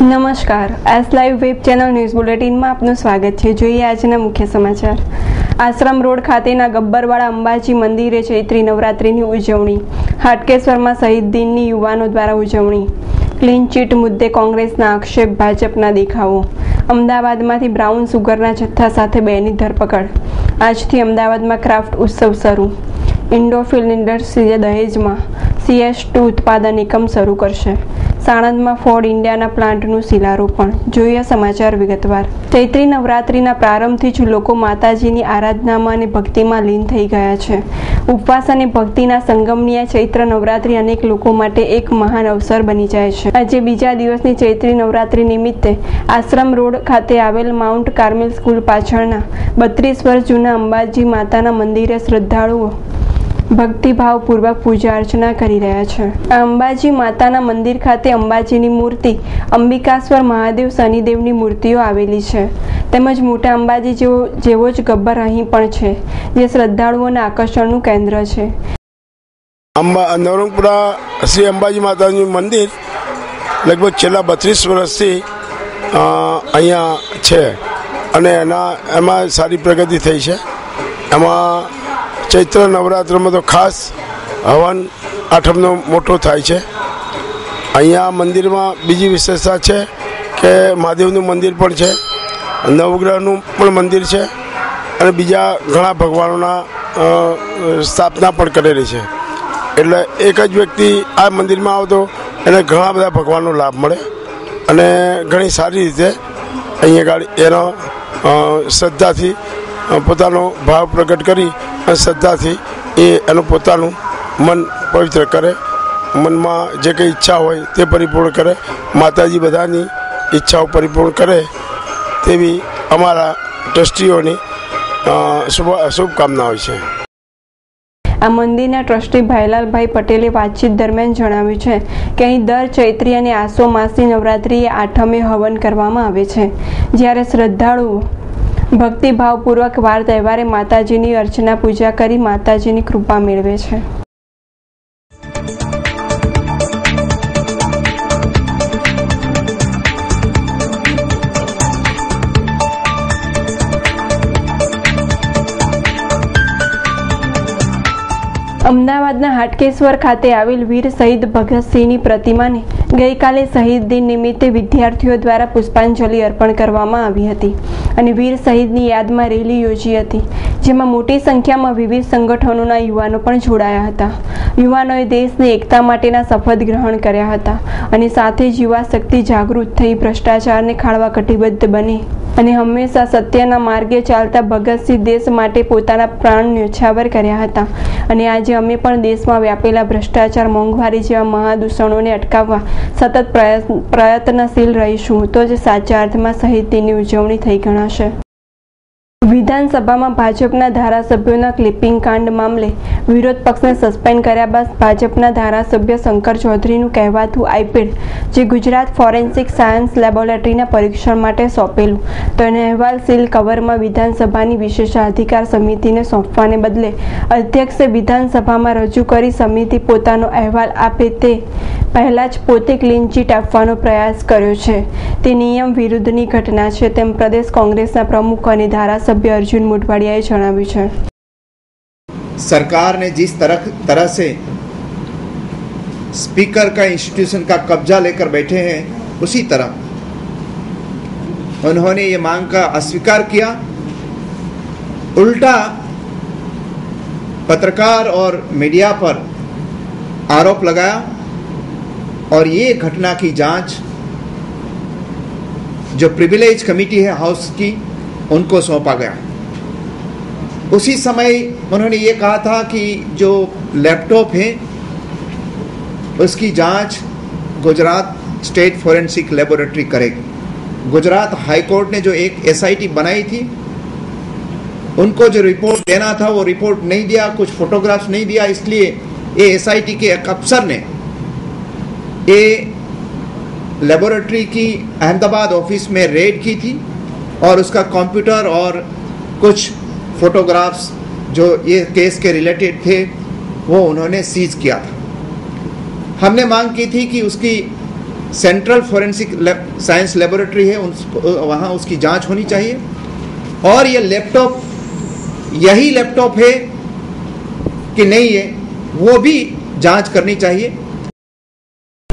નમસ્કાર. S live web channel news બુલેટિનમાં આપનું સ્વાગત છે. જોઈએ આજના મુખ્ય સમાચાર. આશ્રમ રોડ ખાતેના ગબ્બરવાળા અંબાજી મંદિરે ચૈત્રી નવરાત્રિની ઉજવણી. હાટકેશ્વરમાં શહીદ દિનની યુવાનો દ્વારા ઉજવણી. ક્લીન ચીટ મુદ્દે કોંગ્રેસના આક્ષેપ, ભાજપના દેખાવો. અમદાવાદમાંથી બ્રાઉન સુગરના જથ્થા સાથે બેની ધરપકડ. આજથી અમદાવાદમાં ક્રાફ્ટ ઉત્સવ શરૂ. ઇન્ડોફિલ ઇન્ડસ્ટ્રીએ દહેજમાં સીએસ ટુ ઉત્પાદન એકમ શરૂ કરશે. સાણંદમાં ફોર્ડ ઇન્ડિયાના પ્લાન્ટનું શિલારોપણ. જોઈએ સમાચાર વિગતવાર. ચૈત્રી નવરાત્રિના પ્રારંભથી જ લોકો માતાજીની આરાધનામાં અને ભક્તિમાં લીન થઈ ગયા છે. ઉપવાસ અને ભક્તિના સંગમની આ ચૈત્ર નવરાત્રિ અનેક લોકો માટે એક મહાન અવસર બની જાય છે. આજે બીજા દિવસની ચૈત્રી નવરાત્રિ નિમિત્તે આશ્રમ રોડ ખાતે આવેલ માઉન્ટ કાર્મેલ સ્કૂલ પાછળના બત્રીસ વર્ષ જૂના અંબાજી માતાના મંદિરે શ્રદ્ધાળુઓ ભક્તિભાવપૂર્વક પૂજા અર્ચના કરી રહ્યા છે. અંબાજી માતાના મંદિર ખાતે અંબાજીની મૂર્તિ, અંબિકાશ્વર મહાદેવ શનિદેવની મૂર્તિઓ આવેલી છે. તેમજ મોટા અંબાજી જેવો જેવો જ ગબ્બર અહીં પણ છે, જે શ્રદ્ધાળુઓના આકર્ષણનું કેન્દ્ર છે. અંબા, નવરંગપુરા શ્રી અંબાજી માતાનું મંદિર લગભગ છેલ્લા બત્રીસ વર્ષથી અહીંયા છે. અને એના, એમાં સારી પ્રગતિ થઈ છે. એમાં ચૈત્ર નવરાત્રમાં તો ખાસ હવન આઠમનો મોટો થાય છે. અહીંયા મંદિરમાં બીજી વિશેષતા છે કે મહાદેવનું મંદિર પણ છે. નવગ્રહનું પણ મંદિર છે અને બીજા ઘણા ભગવાનોના સ્થાપના પણ કરેલી છે. એટલે એક જ વ્યક્તિ આ મંદિરમાં આવતો, એને ઘણા બધા ભગવાનનો લાભ મળે અને ઘણી સારી રીતે અહીંયા આગળ એનો શ્રદ્ધાથી પોતાનો ભાવ પ્રગટ કરી શ્રદ્ધાથી એ એનું પોતાનું મન પવિત્ર કરે, મનમાં જે કંઈ ઈચ્છા હોય તે પરિપૂર્ણ કરે, માતાજી બધાની ઈચ્છાઓ પરિપૂર્ણ કરે તેવી અમારા ટ્રસ્ટીઓની શુભકામનાઓ છે. આ મંદિરના ટ્રસ્ટી ભાઈલાલભાઈ પટેલે વાતચીત દરમિયાન જણાવ્યું છે કે અહીં દર ચૈત્રી અને આસો માસની નવરાત્રિએ આઠમે હવન કરવામાં આવે છે. જ્યારે શ્રદ્ધાળુઓ ભક્તિભાવપૂર્વક વાર તહેવારે માતાજીની અર્ચના પૂજા કરી માતાજીની કૃપા મેળવે છે. અમદાવાદના હાટકેશ્વર ખાતે આવેલ વીર શહીદ ભગતસિંહની પ્રતિમાને ગઈકાલે શહીદ દિન નિમિત્તે વિદ્યાર્થીઓ દ્વારા પુષ્પાંજલિ અર્પણ કરવામાં આવી હતી અને વીર શહીદની યાદમાં રેલી યોજી હતી. જેમાં મોટી સંખ્યામાં વિવિધ સંગઠનોના યુવાનો પણ જોડાયા હતા. યુવાનોએ દેશની એકતા માટેના શપથ ગ્રહણ કર્યા હતા અને સાથે જ યુવા શક્તિ જાગૃત થઈ ભ્રષ્ટાચારને ખાળવા કટિબદ્ધ બની અને હંમેશા સત્યના માર્ગે ચાલતા ભગતસિંહ દેશ માટે પોતાના પ્રાણ ન્યોછાવર કર્યા હતા. અને આજે અમે પણ દેશમાં વ્યાપેલા ભ્રષ્ટાચાર મોંઘવારી જેવા મહાદૂષણોને અટકાવવા સતત પ્રયત્ન- પ્રયત્નશીલ રહીશું. તો જ સાચા અર્થમાં સહિત તેની ઉજવણી થઈ ગણાશે. વિધાનસભામાં ભાજપના ધારાસભ્યોના ક્લિપિંગ કાંડ મામલે વિરોધ પક્ષને સસ્પેન્ડ કર્યા બાદ ભાજપના ધારાસભ્ય શંકર ચૌધરીનું કહેવાતું આઈપેડ જે ગુજરાત ફોરેન્સિક સાયન્સ લેબોરેટરીના પરીક્ષણ માટે સોંપેલું. તો એનો અહેવાલ સીલ કવરમાં વિધાનસભાની વિશેષાધિકાર સમિતિને સોંપવાને બદલે અધ્યક્ષે વિધાનસભામાં રજૂ કરી સમિતિ પોતાનો અહેવાલ આપે તે પહેલાં જ પોતે ક્લીન ચીટ આપવાનો પ્રયાસ કર્યો છે. તે નિયમ વિરુદ્ધની ઘટના છે તેમ પ્રદેશ કોંગ્રેસના પ્રમુખ અને ધારાસભ્ય અર્જુન મોઢવાડિયાએ જણાવ્યું છે सरकार ने जिस तरह तरह से स्पीकर का इंस्टीट्यूशन का कब्जा लेकर बैठे हैं उसी तरह उन्होंने ये मांग का अस्वीकार किया उल्टा पत्रकार और मीडिया पर आरोप लगाया और ये घटना की जांच जो प्रिविलेज कमेटी है हाउस की उनको सौंपा गया। उसी समय उन्होंने ये कहा था कि जो लैपटॉप है, उसकी जाँच गुजरात स्टेट फोरेंसिक लेबोरेटरी करेगी। गुजरात हाई कोर्ट ने जो एक एसआईटी बनाई थी, उनको जो रिपोर्ट देना था, वो रिपोर्ट नहीं दिया, कुछ फोटोग्राफ्स नहीं दिया, इसलिए ये एसआईटी के एक अफसर ने ये लेबोरेटरी की अहमदाबाद ऑफ़िस में रेड की थी। और उसका कंप्यूटर और कुछ फोटोग्राफ्स जो ये केस के रिलेटेड थे, वो उन्होंने सीज किया था। हमने मांग की थी कि उसकी सेंट्रल फॉरेंसिक साइंस लेबोरेटरी है, उन, वहाँ उसकी जाँच होनी चाहिए। और ये लैपटॉप यही लैपटॉप है कि नहीं है, वो भी जाँच करनी चाहिए।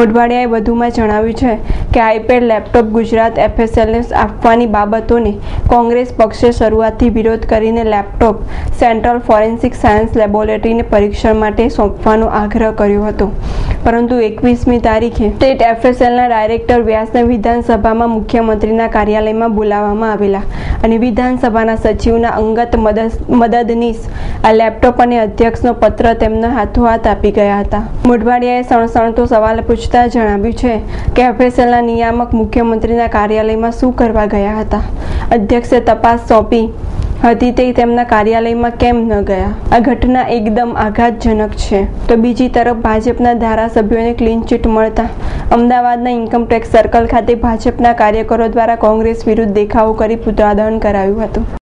મોઢવાડિયાએ વધુમાં જણાવ્યું છે કે આઈપેડ લેપટોપ ગુજરાત એફએસએલને આપવાની બાબતોને કોંગ્રેસ પક્ષે શરૂઆતથી વિરોધ કરીને લેપટોપ સેન્ટ્રલ ફોરેન્સિક સાયન્સ લેબોરેટરીને પરીક્ષણ માટે સોંપવાનો આગ્રહ કર્યો હતો. પરંતુ એકવીસમી તારીખે સ્ટેટ એફએસએલના ડાયરેક્ટર વ્યાસને વિધાનસભામાં મુખ્યમંત્રીના કાર્યાલયમાં બોલાવવામાં આવેલા અને વિધાનસભાના સચિવના અંગત મદદનીશ આ લેપટોપ અને અધ્યક્ષનો પત્ર તેમના હાથોહાથ આપી ગયા હતા. મોઢવાડિયાએ સણસણતો સવાલ પૂછ પૂછતા જણાવ્યું છે કે એફએસએલના નિયામક મુખ્યમંત્રીના કાર્યાલયમાં શું કરવા ગયા હતા? અધ્યક્ષે તપાસ સોંપી હતી તે તેમના કાર્યાલયમાં કેમ ન ગયા? આ ઘટના એકદમ આઘાતજનક છે. તો બીજી તરફ ભાજપના ધારાસભ્યોને ક્લીન ચીટ મળતા અમદાવાદના ઇન્કમટેક્સ સર્કલ ખાતે ભાજપના કાર્યકરો દ્વારા કોંગ્રેસ વિરુદ્ધ દેખાવો કરી પુતળાદહન કરાયું હતું.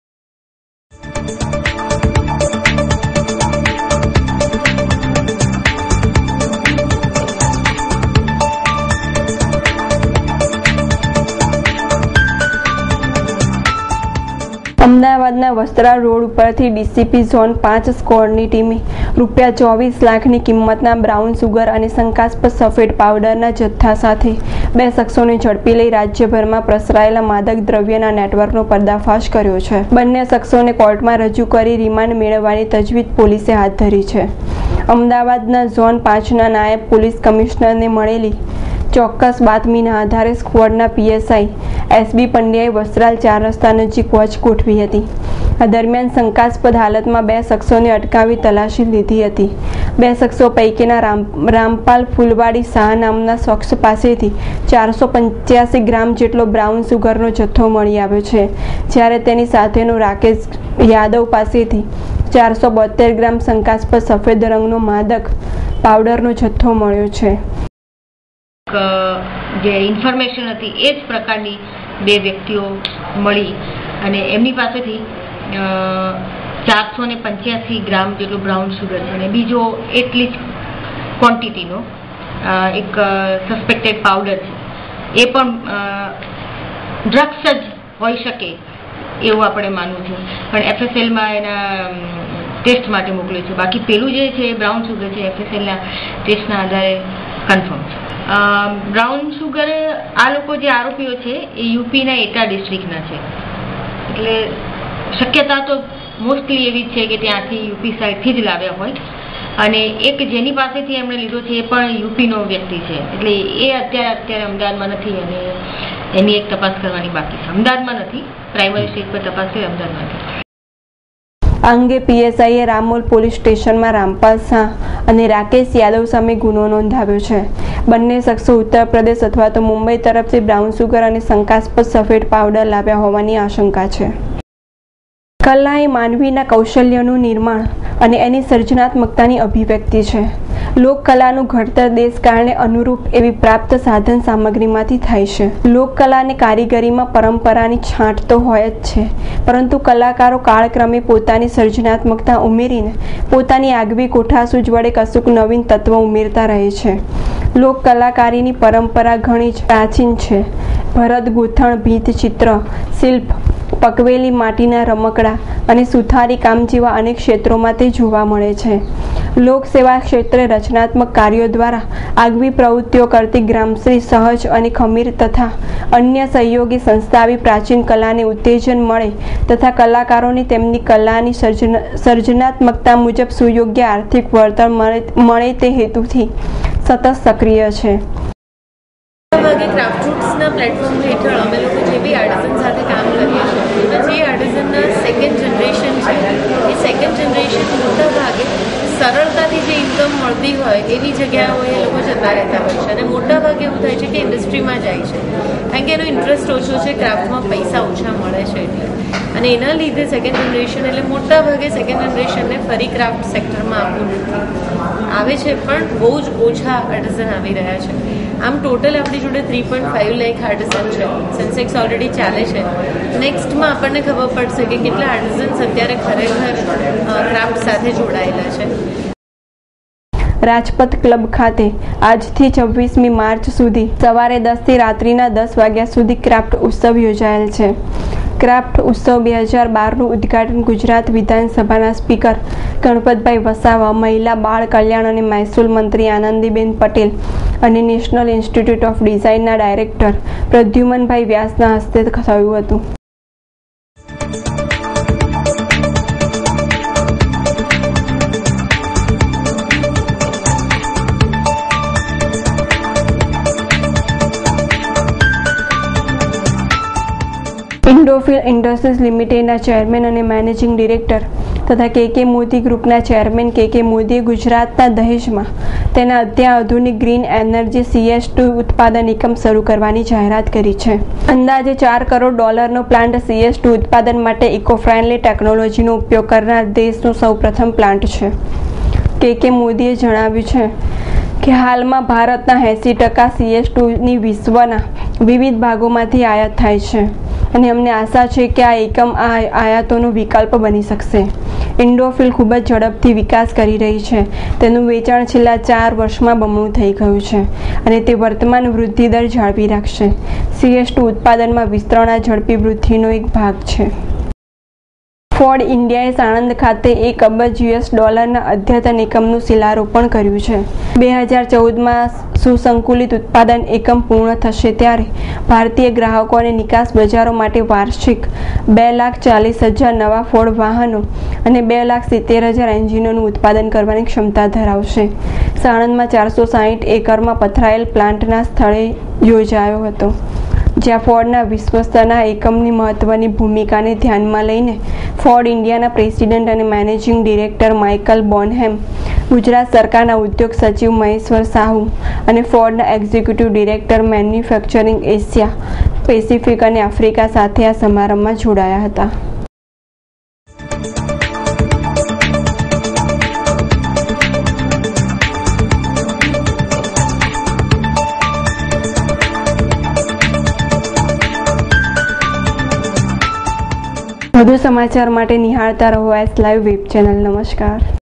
અમદાવાદના વસ્ત્રા રોડ ઉપરથી ડીસીપી ઝોન પાંચ સ્કોડની ટીમે રૂપિયા ચોવીસ લાખની કિંમતના બ્રાઉન સુગર અને શંકાસ્પદ સફેદ પાવડરના જથ્થા સાથે બે શખ્સોને ઝડપી લઈ રાજ્યભરમાં પ્રસરાયેલા માદક દ્રવ્યના નેટવર્કનો પર્દાફાશ કર્યો છે. બંને શખ્સોને કોર્ટમાં રજૂ કરી રિમાન્ડ મેળવવાની તજવીજ પોલીસે હાથ ધરી છે. અમદાવાદના ઝોન પાંચના નાયબ પોલીસ કમિશનરને મળેલી ચોક્કસ બાતમીના આધારે સ્કવોડના પીએસઆઈ એસબી પંડ્યાએ વસ્ત્રાલ ચાર રસ્તા નજીક વોચ ગોઠવી હતી. આ દરમિયાન શંકાસ્પદ હાલતમાં બે શખ્સોને અટકાવી તલાશી લીધી હતી. બે શખ્સો પૈકીના રામ, રામપાલ ફૂલવાડી શાહ નામના શખ્સ પાસેથી ચારસો પંચ્યાસી ગ્રામ જેટલો બ્રાઉન સુગરનો જથ્થો મળી આવ્યો છે, જ્યારે તેની સાથેનો રાકેશ યાદવ પાસેથી ચારસો બોતેર ગ્રામ શંકાસ્પદ સફેદ રંગનો માદક પાવડરનો જથ્થો મળ્યો છે. જે ઇન્ફોર્મેશન હતી એ જ પ્રકારની બે વ્યક્તિઓ મળી અને એમની પાસેથી ચારસો ને પંચ્યાસી ગ્રામ જેટલું બ્રાઉન શુગર અને બીજો એટલી જ ક્વોન્ટિટીનો એક સસ્પેક્ટેડ પાવડર છે. એ પણ ડ્રગ્સ જ હોઈ શકે એવું આપણે માનવું છે. પણ એફએસએલમાં એના ટેસ્ટ માટે મોકલ્યું છે. બાકી પેલું જે છે બ્રાઉન શુગર છે એફએસએલના ટેસ્ટના આધારે કન્ફર્મ છે. બ્રાઉન શુગર આ લોકો જે આરોપીઓ છે એ યુપીના એટા ડિસ્ટ્રિક્ટના છે. એટલે શક્યતા તો મોસ્ટલી એવી છે કે ત્યાંથી યુપી સાઈડથી જ લાવ્યા હોય. અને એક જેની પાસેથી એમણે લીધો છે એ પણ યુપીનો વ્યક્તિ છે. એટલે એ અત્યારે અત્યારે અમદાવાદમાં નથી અને એની એક તપાસ કરવાની બાકી છે. અમદાવાદમાં નથી. પ્રાઇમરી સ્ટેજ પર તપાસ કરી અમદાવાદમાં નથી. અંગે પીએસઆઈએ રામોલ પોલીસ સ્ટેશનમાં રામપાલ શાહ અને રાકેશ યાદવ સામે ગુનો નોંધાવ્યો છે. બંને શખ્સો ઉત્તર પ્રદેશ અથવા તો મુંબઈ તરફથી બ્રાઉન સુગર અને શંકાસ્પદ સફેદ પાવડર લાવ્યા હોવાની આશંકા છે. કલા એ માનવીના કૌશલ્યનું નિર્માણ અને એની સર્જનાત્મકતાની અભિવ્યક્તિ છે. લોકકલાનું ઘડતર કારણે અનુરૂપ એવી પ્રાપ્ત સાધન સામગ્રીમાંથી થાય છે. લોકકલા અને કારીગરીમાં પરંપરાની છાંટ તો હોય જ છે, પરંતુ કલાકારો કાળક્રમે પોતાની સર્જનાત્મકતા ઉમેરીને પોતાની આગવી કોઠાસૂજ વડે કશુંક નવીન તત્વ ઉમેરતા રહે છે. લોક કલાકારીની પરંપરા ઘણી જ પ્રાચીન છે. ભરત ગૂંથણ, ભીત ચિત્ર, શિલ્પ પકવેલી માટીના રમકડા અને સુથારી કામ જેવા અનેક ક્ષેત્રોમાં તે જોવા મળે છે. લોકસેવા ક્ષેત્રે રચનાત્મક કાર્યો દ્વારા આગવી પ્રવૃત્તિઓ કરતી ગ્રામશ્રી સહજ અને ખમીર તથા અન્ય સહયોગી સંસ્થાવી પ્રાચીન કલાને ઉત્તેજન મળે તથા કલાકારોને તેમની કલાની સર્જનાત્મકતા મુજબ સુયોગ્ય આર્થિક વળતર મળે તે હેતુથી સતત સક્રિય છે. પ્લેટફોર્મ હેઠળ અમે લોકો જે બી આર્ટિઝન સાથે કામ કરીએ છીએ એમાં જે આર્ટિઝનના સેકન્ડ જનરેશન છે એ સેકન્ડ જનરેશન મોટા ભાગે સરળતાથી જે ઇન્કમ હોય, એની જગ્યાઓએ એ લોકો જતા રહેતા હોય છે. અને મોટા ભાગે એવું થાય છે કે ઇન્ડસ્ટ્રીમાં જાય છે. કારણ કે એનો ઇન્ટરેસ્ટ ઓછો છે, ક્રાફ્ટમાં પૈસા ઓછા મળે છે એટલે. અને એના લીધે સેકન્ડ જનરેશન એટલે મોટા ભાગે સેકન્ડ જનરેશનને ફરી ક્રાફ્ટ સેક્ટરમાં આવવું નથી. આવે છે, પણ બહુ જ ઓછા આર્ટિઝન આવી રહ્યા છે. આમ ટોટલ આપણી જોડે three point five lakh artisan છે. સેન્સેક્સ ઓલરેડી ચાલે છે. નેક્સ્ટમાં આપણને ખબર પડશે કે કેટલા આર્ટિઝન્સ અત્યારે ખરેખર ક્રાફ્ટ સાથે જોડાયેલા છે. રાજપથ ક્લબ ખાતે આજથી છવ્વીસમી માર્ચ સુધી સવારે દસથી રાત્રિના દસ વાગ્યા સુધી ક્રાફ્ટ ઉત્સવ યોજાયેલ છે. ક્રાફ્ટ ઉત્સવ બે હજાર બારનું ઉદ્ઘાટન ગુજરાત વિધાનસભાના સ્પીકર ગણપતભાઈ વસાવા, મહિલા બાળ કલ્યાણ અને મહેસૂલ મંત્રી આનંદીબેન પટેલ અને નેશનલ ઇન્સ્ટિટ્યૂટ ઓફ ડિઝાઇનના ડાયરેક્ટર પ્રદ્યુમનભાઈ વ્યાસના હસ્તે થયું હતું. ઇન્ડોફિલ ઇન્ડસ્ટ્રીઝ લિમિટેડના ચેરમેન અને મેનેજિંગ ડિરેક્ટર તથા કે કે મોદી ગ્રુપના ચેરમેન કે કે મોદીએ ગુજરાતના દહેજમાં તેના અત્યાધુનિક ગ્રીન એનર્જી સીએસ ટુ ઉત્પાદન એકમ શરૂ કરવાની જાહેરાત કરી છે. અંદાજે ચાર કરોડ ડોલરનો પ્લાન્ટ સીએસ ટુ ઉત્પાદન માટે ઇકો ફ્રેન્ડલી ટેકનોલોજીનો ઉપયોગ કરનાર દેશનો સૌપ્રથમ પ્લાન્ટ છે. કે કે મોદીએ જણાવ્યું છે કે હાલમાં ભારતના એંસી ટકા સીએસ ટુની વિશ્વના વિવિધ ભાગોમાંથી આયાત થાય છે. અને અમને આશા છે કે આ એકમ આ આયાતોનો વિકલ્પ બની શકશે. ઇન્ડોફિલ ખૂબ જ ઝડપથી વિકાસ કરી રહી છે. તેનું વેચાણ છેલ્લા ચાર વર્ષમાં બમણું થઈ ગયું છે અને તે વર્તમાન વૃદ્ધિ દર જાળવી રાખશે. સીએસ ટુ ઉત્પાદનમાં આ ઝડપી વૃદ્ધિનો એક ભાગ છે. ફોર્ડ ઇન્ડિયાએ સાણંદ ખાતે એક અબજ યુએસ ડોલરના અદ્યતન એકમનું શિલારોપણ કર્યું છે. બે હજાર ચૌદમાં સુસંકુલિત ઉત્પાદન એકમ પૂર્ણ થશે ત્યારે ભારતીય ગ્રાહકો અને નિકાસ બજારો માટે વાર્ષિક બે લાખ ચાલીસ હજાર નવા ફોર્ડ વાહનો અને બે લાખ સિત્તેર હજાર એન્જિનોનું ઉત્પાદન કરવાની ક્ષમતા ધરાવશે. સાણંદમાં ચારસો સાહીઠ એકરમાં પથરાયેલ પ્લાન્ટના સ્થળે યોજાયો હતો. જ્યાં ફોર્ડના વિશ્વસ્તરના એકમની મહત્વની ભૂમિકાને ધ્યાનમાં લઈને ફોર્ડ ઇન્ડિયાના પ્રેસિડેન્ટ અને managing director Michael Bonham, Gujarat સરકારના ઉદ્યોગ સચિવ મહેશ્વર સાહુ અને ફોર્ડના executive director manufacturing Asia, Pacific અને આફ્રિકા સાથે આ સમારંભમાં જોડાયા હતા. વધુ સમાચાર માટે નિહાળતા રહો એસ લાઈવ વેબ ચેનલ. નમસ્કાર.